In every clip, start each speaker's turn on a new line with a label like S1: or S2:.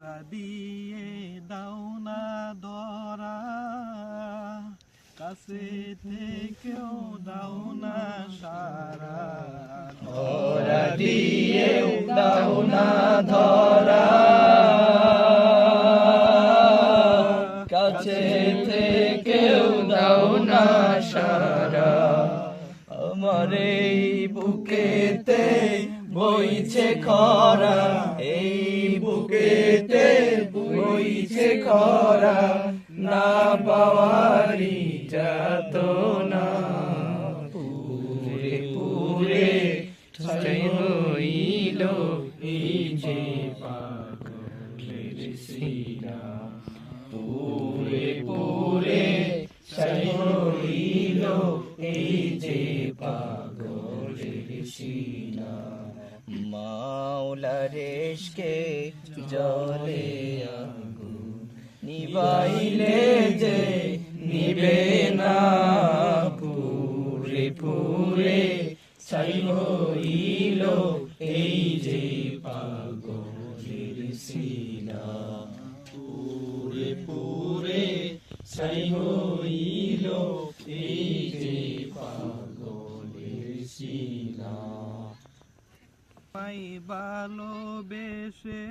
S1: দিয়ে দাও না ধরা কাছে থেকেও দাও না সারা। ধরা দিয়ে দাও না ধরা কাছে থেকেও দাও না সারা। আমার এই বুকেতে বইছে খরা। এই বইছে খরা, না পাওয়ারি যাত না পুরে পুরে ঠাই হইল এই যে পাগলের সিনা। পুরে পুরে ঠাই হইল এই যে পাগলের সিনা। মাওলা রেশকে জলে আগুন নিবাইলে যে নিবে না পুরে পুরে ছাই হইল এই যে পাগলের সিনা। পুরে পুরে ছাই হইল মাই ভালোবেসে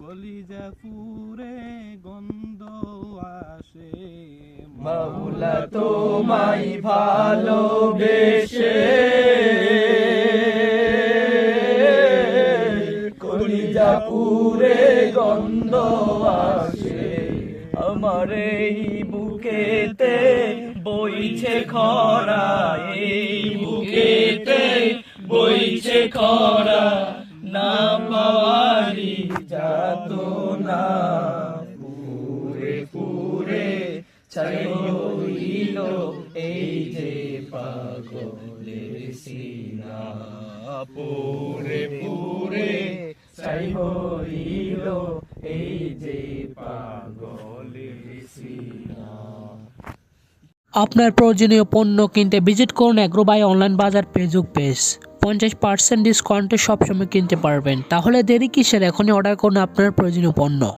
S1: কলিজা পুরে গন্ধ আসে। মাওলা তোমায় ভালোবেসে কলিজা পুরে গন্ধ আসে। আমার এই বুকেতে বইছে খরা খরা না পাওয়ারি যাত না। পুরে পুরে চাই এই যে পাগলের সিনা। পুরে পুরে চাই হইল এই যে পাগলের সিনা।
S2: আপনার প্রয়োজনীয় পণ্য কিনতে ভিজিট করুন অ্যাগ্রোবাই অনলাইন বাজার ফেসবুক পেজ। পঞ্চাশ পার্সেন্ট ডিসকাউন্টে সবসময় কিনতে পারবেন। তাহলে দেরি কিসের? এখনই অর্ডার করুন আপনার প্রয়োজনীয় পণ্য।